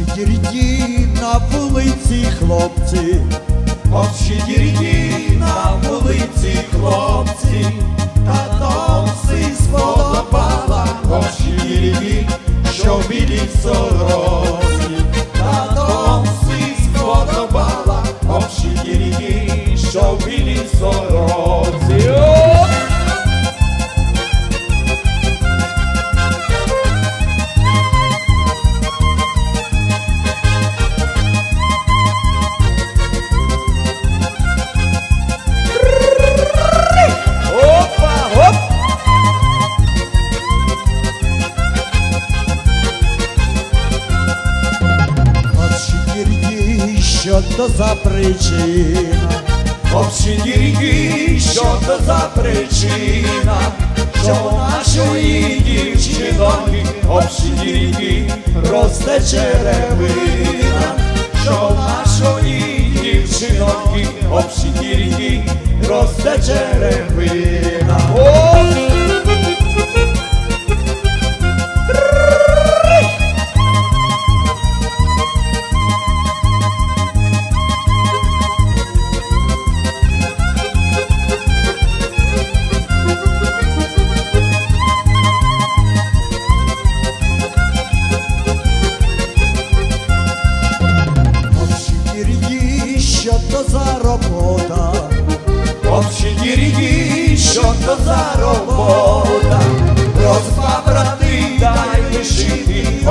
Щедірді на вулиці хлопці, Общі на вулиці хлопці, та товси сподобала. Общі що білі сорочці, що то за причина, Общі ріки, що то за причина, що нашої дівчиноки общі ріки росте черевина, що нашої дівчиноки общі ріки росте черевина.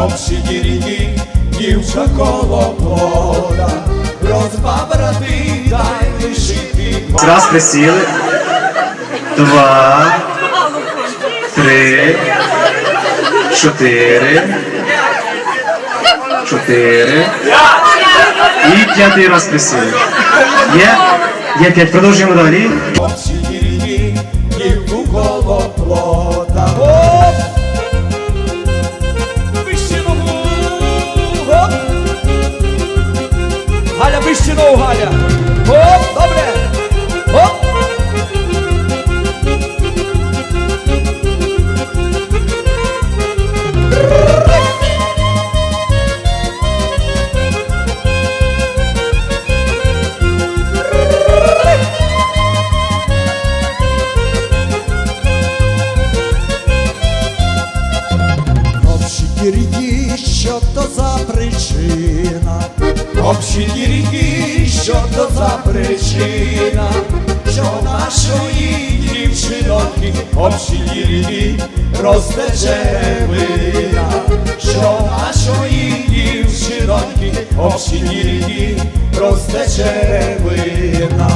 Общі ріки, дівча колобота, розбабрати дай лишити. Раз присіли. Два. Три. Чотири. Чотири. І п'ятий раз присіли. Є? Є п'ять. Продовжуємо далі. Ногу, Галя! Оп, добре! Оп! щедірді, що то за причина, що нашої дівчиноки общі ріки росте черевина, що нашої дівчиноки общі ріки росте черевина.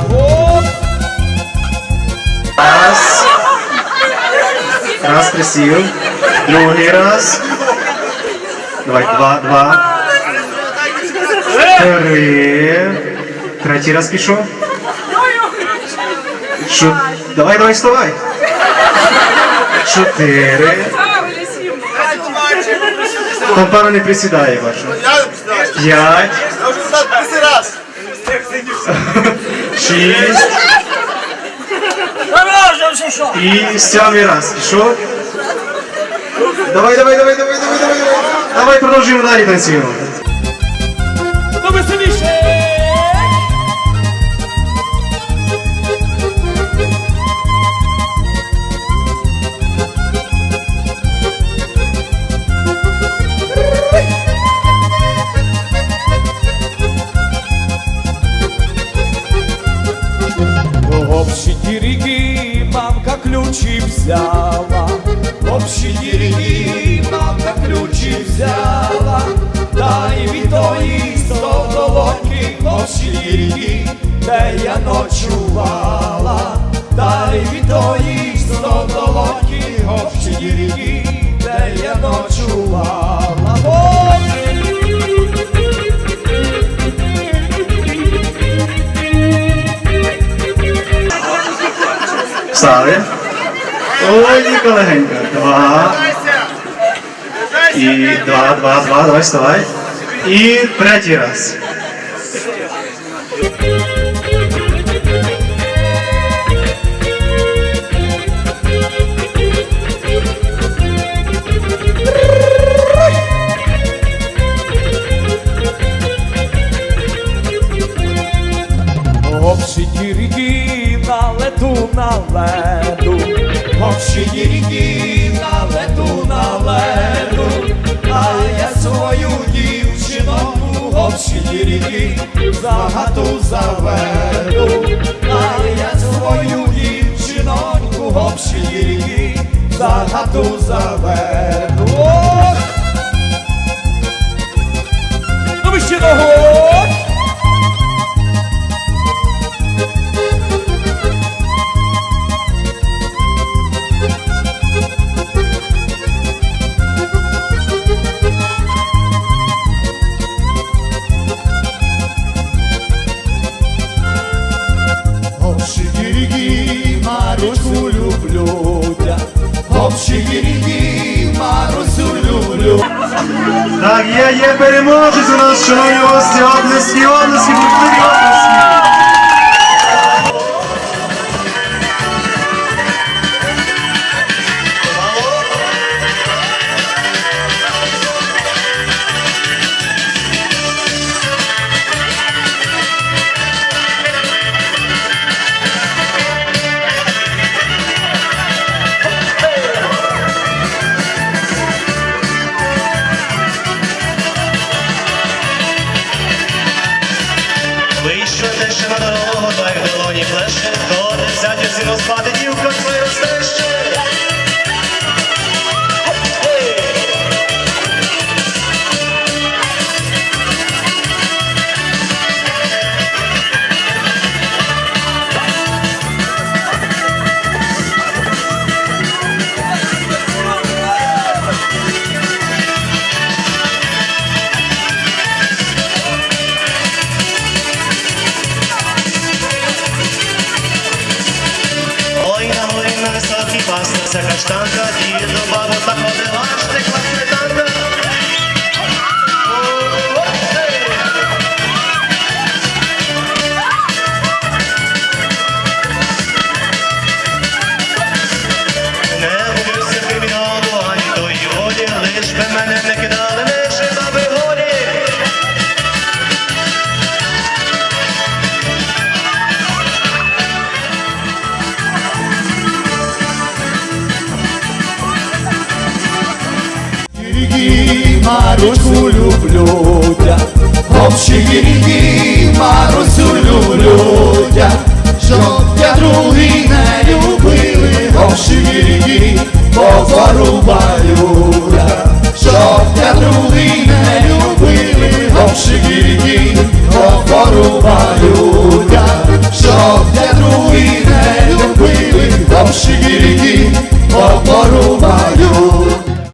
Раз. Раз присів. Другий раз. Давай, два, два. Три. Третій раз пішов. Чо... Давай, давай, вставай. Чотири. Там пара не присідає, бачу. П'ять. раз. Шість. І сьомий раз пішов. Давай, давай, давай, давай, давай, давай, давай. Давай продовжуємо далі танцюємо. Общі ріки мамка ключі взяла, общі ріки мамка ключі взяла, та й від тої в общі ріки, де я ночувала, Встали. Ой, легенько. Два. І два, два, два, давай, вставай. І третій раз. На леду, на лету на леду, а я свою дівчинку общі ріки за хату заведу, а я свою дівчиноньку общі ріки за хату заведу. Люблю. Общі гіргі, Марусю люблю. Так, є, є переможець у нас, шановні гості, облески, облески, облески. Tiro, vamos a condenar. Марусю люблю тя, гіргі, Марусю люблю я. Щоб я другий не любили, общі бо поваруваю